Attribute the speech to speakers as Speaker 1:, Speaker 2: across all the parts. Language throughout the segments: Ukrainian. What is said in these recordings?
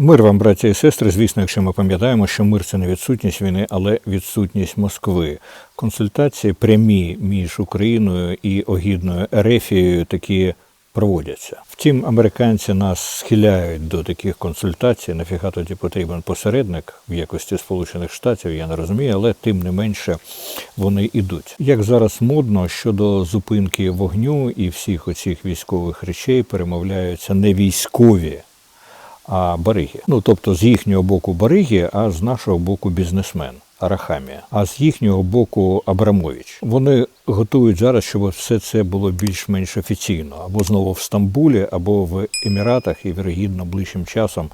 Speaker 1: Мир вам, браті і сестри. Звісно, якщо ми пам'ятаємо, що мир це не відсутність війни, але відсутність Москви. Консультації прямі між Україною і огідною Ерефією такі проводяться. Втім, американці нас схиляють до таких консультацій. Нафіга тоді потрібен посередник в якості Сполучених Штатів, я не розумію, але тим не менше вони йдуть. Як зараз модно щодо зупинки вогню і всіх оцих військових речей перемовляються не військові а бариги. Ну тобто з їхнього боку бариги, а з нашого боку бізнесмен. Арахамія, а з їхнього боку Абрамович. Вони готують зараз, щоб все це було більш-менш офіційно, або знову в Стамбулі, або в Еміратах, і вірогідно ближчим часом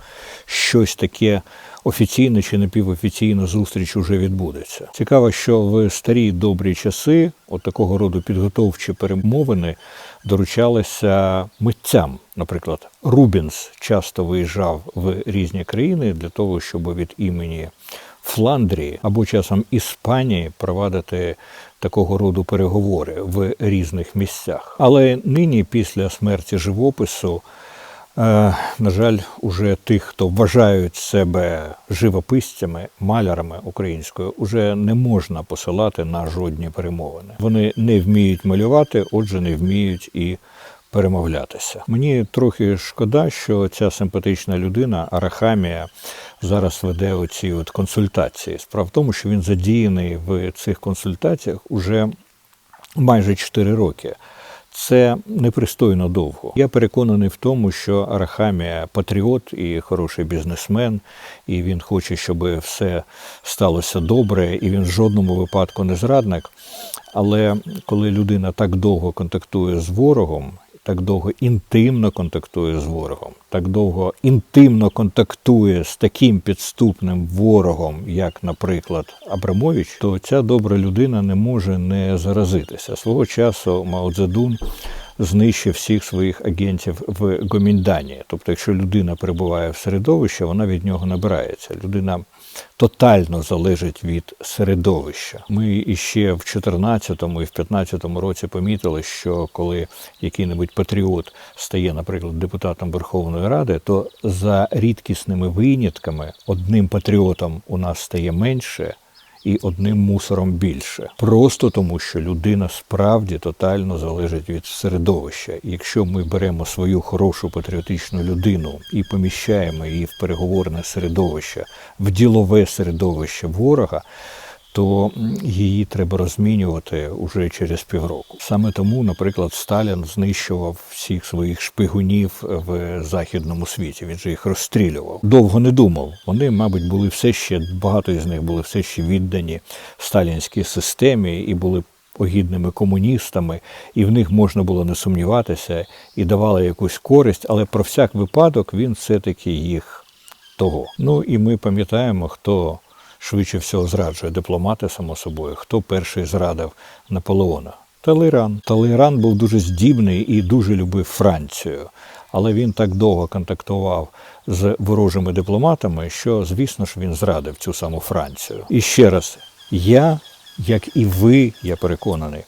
Speaker 1: щось таке офіційне чи напівофіційна зустріч уже відбудеться. Цікаво, що в старі добрі часи от такого роду підготовчі перемовини доручалися митцям. Наприклад, Рубінс часто виїжджав в різні країни для того, щоб від імені Фландрії або часом Іспанії провадити такого роду переговори в різних місцях. Але нині, після смерті живопису, на жаль, уже тих, хто вважають себе живописцями, малярами українською, уже не можна посилати на жодні перемовини. Вони не вміють малювати, отже, не вміють і перемовлятися. Мені трохи шкода, що ця симпатична людина Арахамія зараз веде оці от консультації. Справа в тому, що він задіяний в цих консультаціях уже майже 4 роки. Це непристойно довго. Я переконаний в тому, що Арахамія патріот і хороший бізнесмен, і він хоче, щоб все сталося добре, і він в жодному випадку не зрадник. Але коли людина так довго контактує з ворогом, так довго інтимно контактує з ворогом, так довго інтимно контактує з таким підступним ворогом, як, наприклад, Абрамович, то ця добра людина не може не заразитися. Свого часу Мао Цзедун знищив всіх своїх агентів в Гоміндані. Тобто, якщо людина перебуває в середовищі, вона від нього набирається. Людина тотально залежить від середовища. Ми іще в 14-му і в 15-му році помітили, що коли який-небудь патріот стає, наприклад, депутатом Верховної Ради, то за рідкісними винятками одним патріотом у нас стає менше. І одним мусором більше, просто тому, що людина справді тотально залежить від середовища. І Якщо ми беремо свою хорошу патріотичну людину і поміщаємо її в переговорне середовище, в ділове середовище ворога, то її треба розмінювати уже через півроку. Саме тому, наприклад, Сталін знищував всіх своїх шпигунів в західному світі. Він же їх розстрілював. Довго не думав. Вони, мабуть, були все ще багато із них були все ще віддані сталінській системі і були огідними комуністами, і в них можна було не сумніватися і давали якусь користь, але про всяк випадок він все-таки їх того. Ну і ми пам'ятаємо, хто швидше всього зраджує дипломати, само собою, хто перший зрадив Наполеона. Талейран. Талейран був дуже здібний і дуже любив Францію. Але він так довго контактував з ворожими дипломатами, що, звісно ж, він зрадив цю саму Францію. І ще раз, я, як і ви, я переконаний,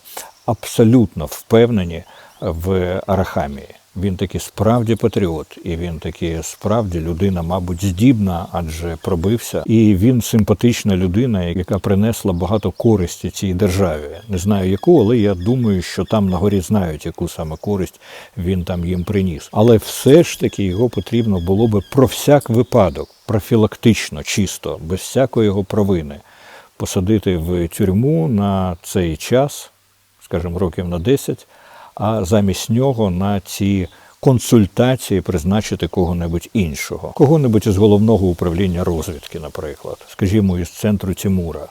Speaker 1: абсолютно впевнені в Арахамії. Він таки справді патріот, і він таки справді людина, мабуть, здібна, адже пробився. І він симпатична людина, яка принесла багато користі цій державі. Не знаю яку, але я думаю, що там на горі знають, яку саме користь він там їм приніс. Але все ж таки його потрібно було би про всяк випадок, профілактично, чисто, без всякої його провини, посадити в тюрму на цей час, скажімо, років на 10, а замість нього на ці консультації призначити кого-небудь іншого, кого-небудь із головного управління розвідки, наприклад, скажімо, із центру Тимура.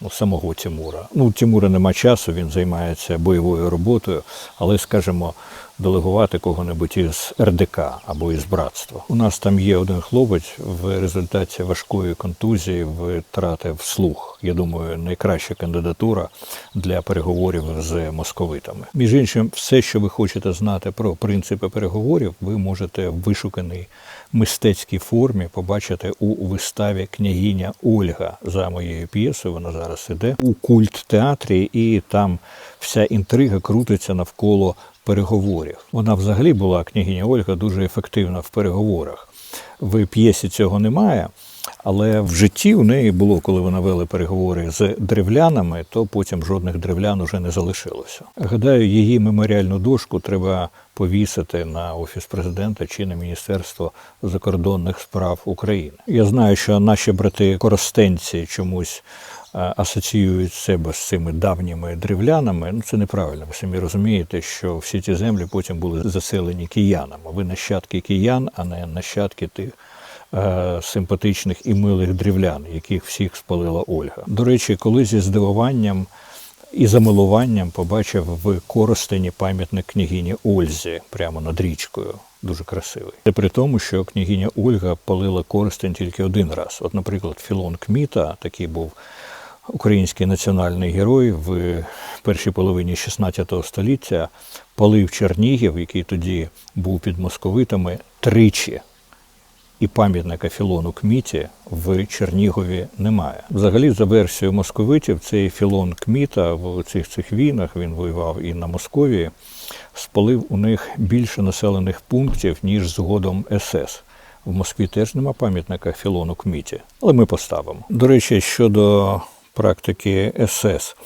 Speaker 1: Ну, самого Тимура. Ну, у Тимура нема часу, він займається бойовою роботою, але, скажімо, делегувати кого-небудь із РДК або із братства. У нас там є один хлопець в результаті важкої контузії втратив слух. Я думаю, найкраща кандидатура для переговорів з московитами. Між іншим, все, що ви хочете знати про принципи переговорів, ви можете в вишуканій мистецькій формі побачити у виставі княгиня Ольга за моєю п'єсою. Вона зараз іде у культ театрі, і там вся інтрига крутиться навколо переговорів. Вона взагалі була княгиня Ольга дуже ефективна в переговорах. В п'єсі цього немає. Але в житті у неї було, коли вона вели переговори з древлянами, то потім жодних древлян уже не залишилося. Гадаю, її меморіальну дошку треба повісити на офіс президента чи на Міністерство закордонних справ України. Я знаю, що наші брати коростенці чомусь асоціюють себе з цими давніми древлянами. Ну це неправильно. Ви самі розумієте, що всі ці землі потім були заселені киянами. Ви нащадки киян, а не нащадки тих е, симпатичних і милих дрівлян, яких всіх спалила Ольга. До речі, коли зі здивуванням і замилуванням побачив в Коростені пам'ятник княгині Ользі прямо над річкою. Дуже красивий. Це при тому, що княгиня Ольга палила Коростень тільки один раз. От, наприклад, Філон Кміта, такий був український національний герой в першій половині 16 століття, палив Чернігів, який тоді був під московитами, тричі і пам'ятника Філону Кміті в Чернігові немає. Взагалі, за версією московитів, цей Філон Кміта в цих цих війнах він воював і на Московії, спалив у них більше населених пунктів, ніж згодом СС. В Москві теж нема пам'ятника Філону Кміті, але ми поставимо. До речі, щодо практики СС.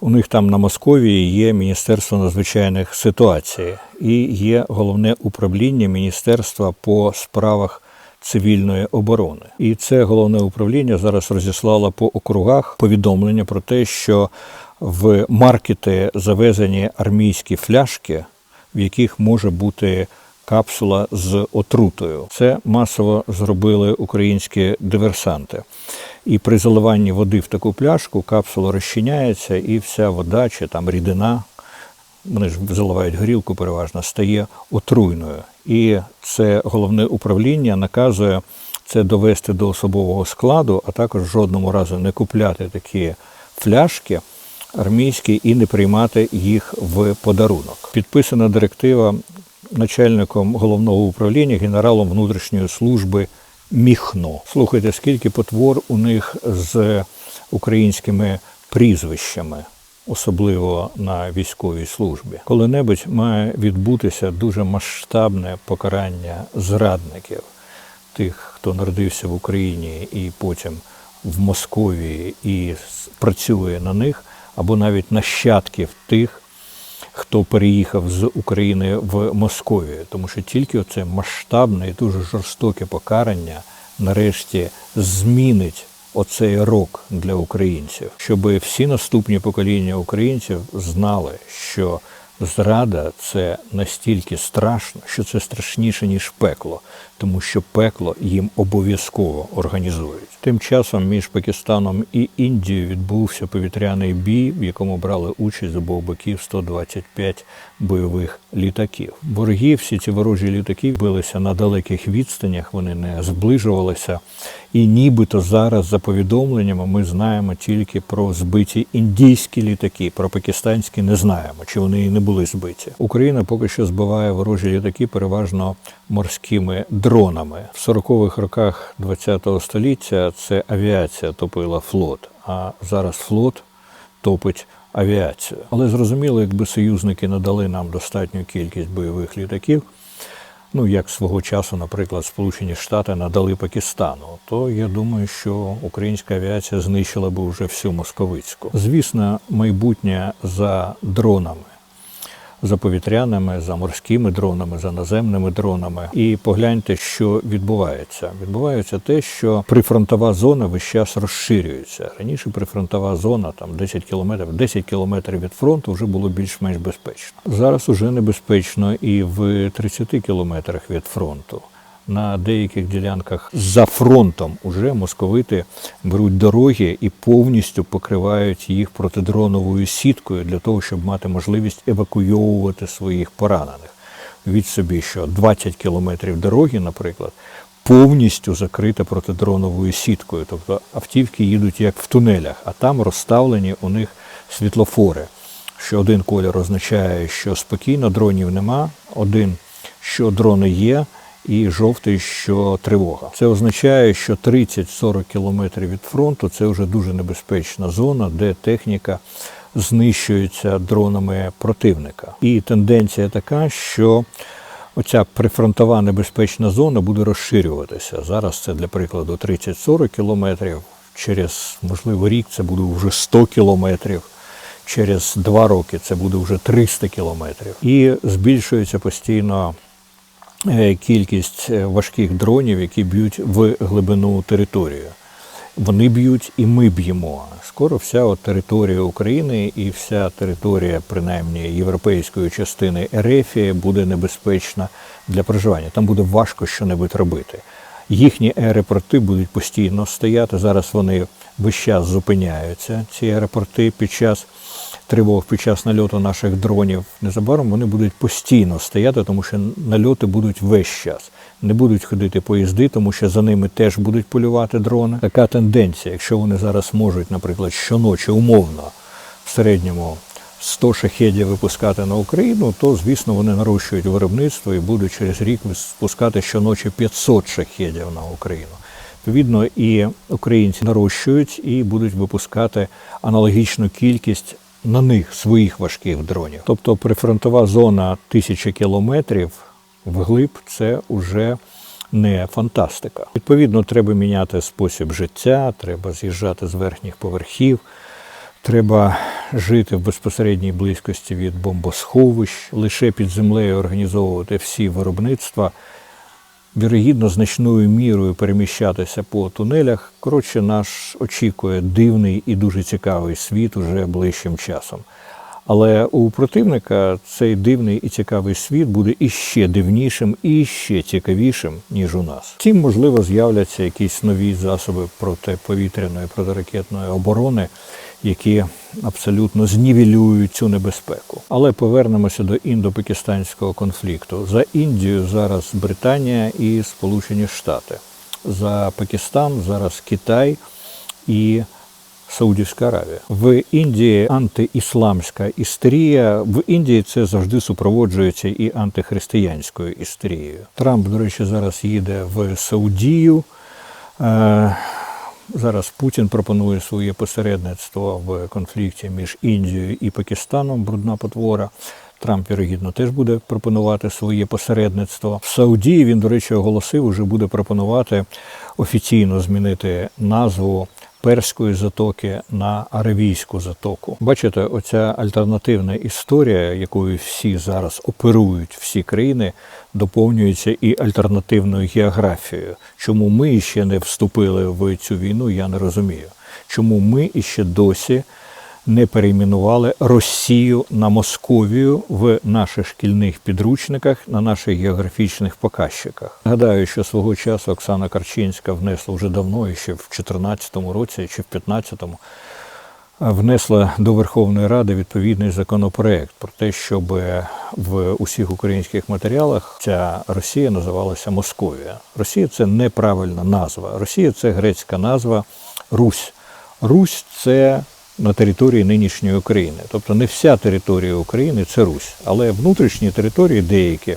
Speaker 1: У них там на Московії є Міністерство надзвичайних ситуацій і є головне управління Міністерства по справах цивільної оборони. І це головне управління зараз розіслало по округах повідомлення про те, що в маркети завезені армійські фляшки, в яких може бути капсула з отрутою. Це масово зробили українські диверсанти. І при заливанні води в таку пляшку капсула розчиняється, і вся вода чи там рідина, вони ж заливають горілку переважно, стає отруйною. І це головне управління наказує це довести до особового складу, а також жодному разу не купляти такі фляшки армійські і не приймати їх в подарунок. Підписана директива начальником головного управління генералом внутрішньої служби Міхно. Слухайте, скільки потвор у них з українськими прізвищами, особливо на військовій службі. Коли-небудь має відбутися дуже масштабне покарання зрадників, тих, хто народився в Україні і потім в Московії і працює на них, або навіть нащадків тих, хто переїхав з України в Московію, тому що тільки оце масштабне і дуже жорстоке покарання нарешті змінить оцей рок для українців, щоб всі наступні покоління українців знали, що зрада це настільки страшно, що це страшніше ніж пекло, тому що пекло їм обов'язково організують. Тим часом між Пакистаном і Індією відбувся повітряний бій, в якому брали участь з обох боків 125 бойових літаків. Вороги, всі ці ворожі літаки билися на далеких відстанях, вони не зближувалися. І нібито зараз, за повідомленнями, ми знаємо тільки про збиті індійські літаки, про пакистанські не знаємо, чи вони і не були збиті. Україна поки що збиває ворожі літаки переважно морськими дронами. В 40-х роках ХХ століття це авіація топила флот, а зараз флот топить авіацію. Але зрозуміло, якби союзники надали нам достатню кількість бойових літаків, ну як свого часу, наприклад, Сполучені Штати надали Пакистану, то я думаю, що українська авіація знищила би вже всю московицьку. Звісно, майбутнє за дронами. За повітряними, за морськими дронами, за наземними дронами. І погляньте, що відбувається. Відбувається те, що прифронтова зона весь час розширюється. Раніше прифронтова зона, там 10 кілометрів, 10 кілометрів від фронту вже було більш-менш безпечно. Зараз уже небезпечно і в 30 кілометрах від фронту. На деяких ділянках за фронтом уже московити беруть дороги і повністю покривають їх протидроновою сіткою для того, щоб мати можливість евакуйовувати своїх поранених. Від собі, що 20 кілометрів дороги, наприклад, повністю закрита протидроновою сіткою. Тобто автівки їдуть як в тунелях, а там розставлені у них світлофори. Що один колір означає, що спокійно дронів нема, один, що дрони є, і жовтий, що тривога. Це означає, що 30-40 кілометрів від фронту це вже дуже небезпечна зона, де техніка знищується дронами противника. І тенденція така, що оця прифронтова небезпечна зона буде розширюватися. Зараз це для прикладу 30-40 кілометрів. Через, можливо, рік це буде вже 100 кілометрів. Через два роки це буде вже 300 кілометрів. І збільшується постійно кількість е, важких дронів, які б'ють в глибину територію. Вони б'ють і ми б'ємо. Скоро вся от територія України і вся територія, принаймні європейської частини Ерефії, буде небезпечна для проживання. Там буде важко щонебудь робити. Їхні аеропорти будуть постійно стояти. Зараз вони весь час зупиняються. Ці аеропорти під час тривог, під час нальоту наших дронів. Незабаром вони будуть постійно стояти, тому що нальоти будуть весь час. Не будуть ходити поїзди, тому що за ними теж будуть полювати дрони. Така тенденція, якщо вони зараз можуть, наприклад, щоночі умовно в середньому 100 шахедів випускати на Україну, то звісно вони нарощують виробництво і будуть через рік випускати щоночі 500 шахедів на Україну. Відповідно, і українці нарощують і будуть випускати аналогічну кількість на них своїх важких дронів. Тобто прифронтова зона тисячі кілометрів вглиб це вже не фантастика. Відповідно, треба міняти спосіб життя, треба з'їжджати з верхніх поверхів. Треба жити в безпосередній близькості від бомбосховищ, лише під землею організовувати всі виробництва, вірогідно, значною мірою переміщатися по тунелях. Коротше, наш очікує дивний і дуже цікавий світ уже ближчим часом. Але у противника цей дивний і цікавий світ буде іще дивнішим і ще цікавішим, ніж у нас. Втім, можливо, з'являться якісь нові засоби протиповітряної протиракетної оборони, які абсолютно знівелюють цю небезпеку. Але повернемося до індо-пакистанського конфлікту. За Індію зараз Британія і Сполучені Штати. За Пакистан зараз Китай і Саудівська Аравія. В Індії антиісламська істерія. В Індії це завжди супроводжується і антихристиянською істерією. Трамп, до речі, зараз їде в Саудію. Е, Зараз Путін пропонує своє посередництво в конфлікті між Індією і Пакистаном, брудна потвора. Трамп, вірогідно, теж буде пропонувати своє посередництво. В Саудії він, до речі, оголосив, уже буде пропонувати офіційно змінити назву Перської затоки на Аравійську затоку. Бачите, оця альтернативна історія, якою всі зараз оперують всі країни, доповнюється і альтернативною географією. Чому ми ще не вступили в цю війну, я не розумію. Чому ми іще досі не перейменували Росію на Московію в наших шкільних підручниках, на наших географічних показчиках. Гадаю, що свого часу Оксана Карчинська внесла вже давно, і ще в 2014 році чи в 2015 внесла до Верховної Ради відповідний законопроект про те, щоб в усіх українських матеріалах ця Росія називалася Московія. Росія це неправильна назва. Росія це грецька назва Русь. Русь це на території нинішньої України. Тобто не вся територія України це Русь, але внутрішні території деякі,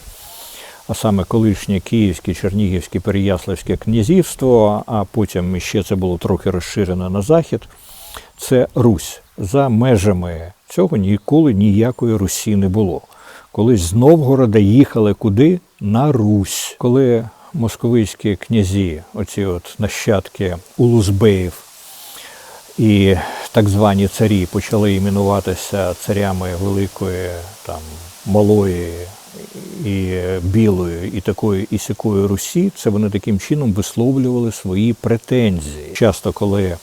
Speaker 1: а саме колишнє Київське, Чернігівське, Переяславське князівство, а потім ще це було трохи розширено на захід. Це Русь. За межами цього ніколи ніякої Русі не було. Колись з Новгорода їхали куди? На Русь. Коли московицькі князі, оці от нащадки Улузбеїв, і так звані царі почали іменуватися царями великої, там, малої і білої, і такої і сякої Русі, це вони таким чином висловлювали свої претензії. Часто, коли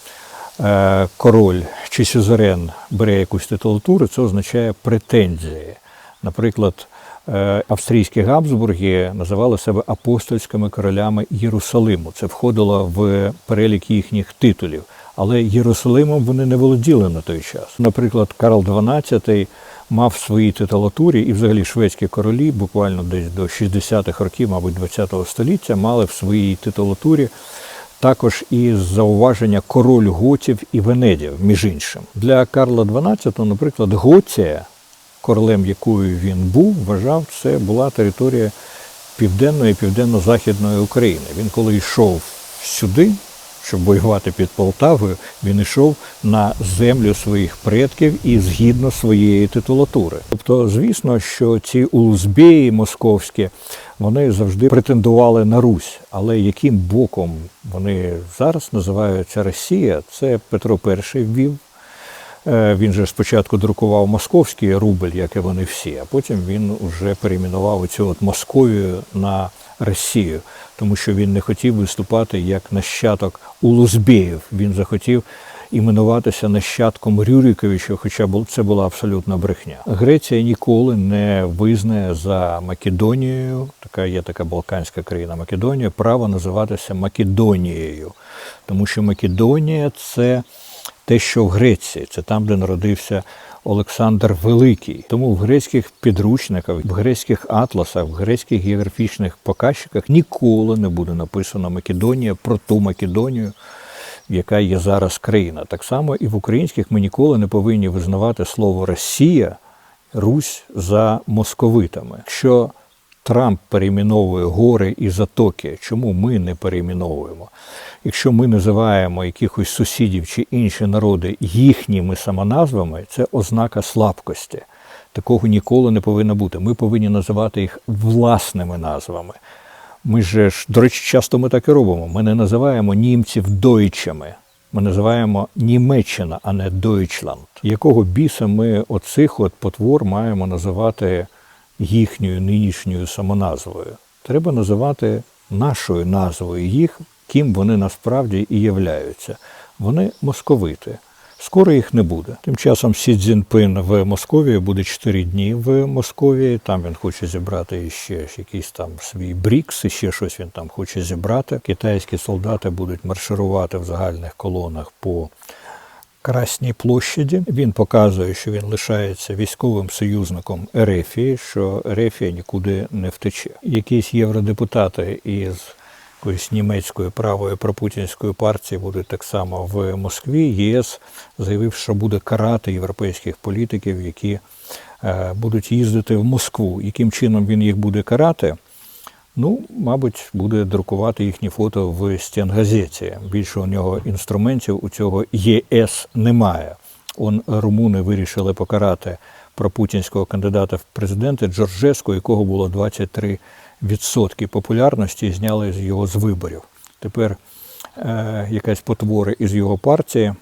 Speaker 1: е, король чи сюзерен бере якусь титулатуру, це означає претензії. Наприклад, е, австрійські Габсбурги називали себе апостольськими королями Єрусалиму. Це входило в перелік їхніх титулів. Але Єрусалимом вони не володіли на той час. Наприклад, Карл XII мав в своїй титулатурі, і взагалі шведські королі, буквально десь до 60-х років, мабуть, ХХ століття, мали в своїй титулатурі також і зауваження король готів і венедів, між іншим. Для Карла XII, наприклад, Готія, королем якою він був, вважав, це була територія південної і південно-західної України. Він коли йшов сюди, щоб воювати під Полтавою, він йшов на землю своїх предків і згідно своєї титулатури. Тобто, звісно, що ці улузбеї московські вони завжди претендували на Русь, але яким боком вони зараз називаються Росія, це Петро І ввів. Е, Він же спочатку друкував московський рубль, як і вони всі, а потім він вже перейменував цю от Московію на Росію, тому що він не хотів виступати як нащадок Улузбеїв. Він захотів іменуватися нащадком Рюриковича, хоча це була абсолютна брехня. Греція ніколи не визнає за Македонією, така є така балканська країна Македонія, право називатися Македонією, тому що Македонія це те, що в Греції, це там, де народився Олександр Великий. Тому в грецьких підручниках, в грецьких атласах, в грецьких географічних показчиках ніколи не буде написано Македонія про ту Македонію, яка є зараз країна. Так само і в українських ми ніколи не повинні визнавати слово Росія, Русь за московитами. Якщо Трамп перейменовує гори і затоки, чому ми не перейменовуємо? Якщо ми називаємо якихось сусідів чи інші народи їхніми самоназвами, це ознака слабкості. Такого ніколи не повинно бути. Ми повинні називати їх власними назвами. Ми ж, до речі, часто ми так і робимо. Ми не називаємо німців дойчами. Ми називаємо Німеччина, а не Дойчланд. Якого біса ми оцих от потвор маємо називати їхньою нинішньою самоназвою? Треба називати нашою назвою їх, ким вони насправді і являються. Вони московити. Скоро їх не буде. Тим часом Сі Цзіньпин в Московії буде 4 дні в Московії. Там він хоче зібрати ще якийсь там свій брікс, і ще щось він там хоче зібрати. Китайські солдати будуть марширувати в загальних колонах по Красній площаді. Він показує, що він лишається військовим союзником Ерефії, що Ерефія нікуди не втече. Якісь євродепутати із якоїсь німецької правої пропутінської партії будуть так само в Москві. ЄС заявив, що буде карати європейських політиків, які е, будуть їздити в Москву. Яким чином він їх буде карати? Ну, мабуть, буде друкувати їхні фото в стенгазеті. Більше у нього інструментів у цього ЄС немає. Он румуни вирішили покарати пропутінського кандидата в президенти Джорджеску, якого було 23% популярності, і зняли його з виборів. Тепер е, якась потвора із його партії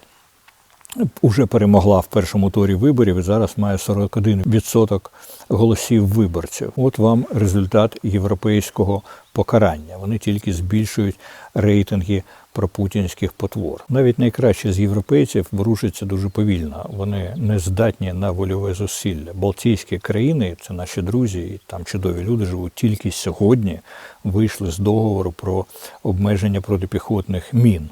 Speaker 1: уже перемогла в першому турі виборів і зараз має 41% голосів виборців. От вам результат європейського покарання. Вони тільки збільшують рейтинги пропутінських потвор. Навіть найкраще з європейців ворушаться дуже повільно. Вони не здатні на вольове зусилля. Балтійські країни, це наші друзі, і там чудові люди живуть. Тільки сьогодні вийшли з договору про обмеження протипіхотних мін.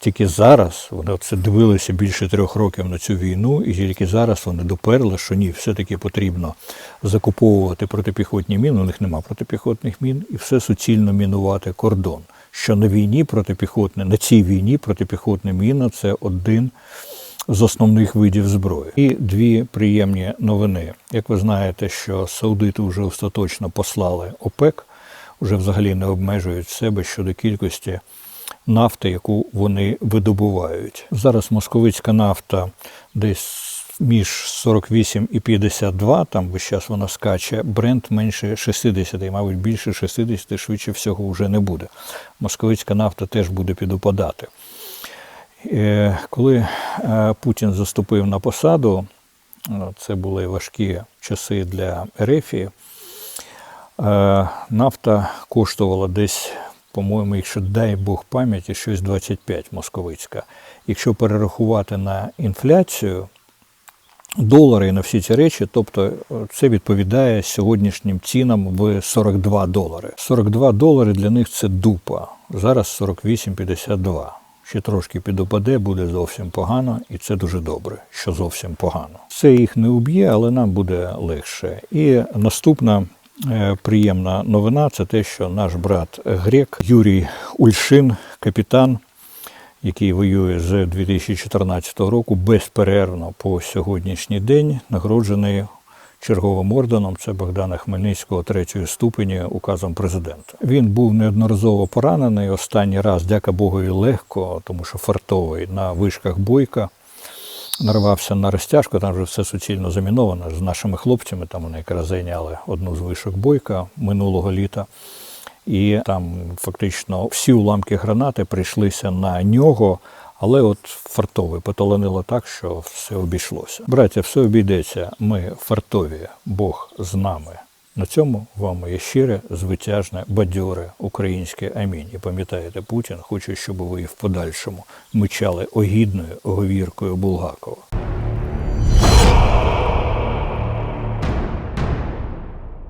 Speaker 1: Тільки зараз вони це дивилися більше трьох років на цю війну, і тільки зараз вони доперли, що ні, все-таки потрібно закуповувати протипіхотні міни. У них нема протипіхотних мін, і все суцільно мінувати кордон. Що на війні протипіхотне, на цій війні протипіхотна міна це один з основних видів зброї. І дві приємні новини. Як ви знаєте, що саудити вже остаточно послали ОПЕК, вже взагалі не обмежують себе щодо кількості нафти, яку вони видобувають. Зараз московицька нафта десь між 48 і 52, там весь час вона скаче, бренд менше 60, і, мабуть, більше 60 швидше всього вже не буде. Московицька нафта теж буде підопадати. Е, Коли е, Путін заступив на посаду, е, це були важкі часи для Ерефії, е, нафта коштувала десь по-моєму, якщо дай Бог пам'яті, щось 25 московицька. Якщо перерахувати на інфляцію, долари і на всі ці речі, тобто е, це відповідає сьогоднішнім цінам в 42 долари. 42 долари для них це дупа. Зараз 48,52. Ще трошки підопаде, буде зовсім погано, і це дуже добре, що зовсім погано. Це їх не уб'є, але нам буде легше. І наступна приємна новина це те, що наш брат грек Юрій Ульшин, капітан, який воює з 2014 року безперервно по сьогоднішній день, нагороджений черговим орденом. Це Богдана Хмельницького третьої ступені указом президента. Він був неодноразово поранений. Останній раз, дяка Богові, легко, тому що фартовий на вишках бойка. Нарвався на розтяжку, там вже все суцільно заміновано з нашими хлопцями. Там вони якраз зайняли одну з вишок бойка минулого літа. І там фактично всі уламки гранати прийшлися на нього, але от фартовий поталанило так, що все обійшлося. Браття, все обійдеться. Ми фартові, Бог з нами. На цьому вам моє щире, звитяжне, бадьоре українське амінь. І пам'ятаєте, Путін хоче, щоб ви і в подальшому мичали огідною говіркою Булгакова.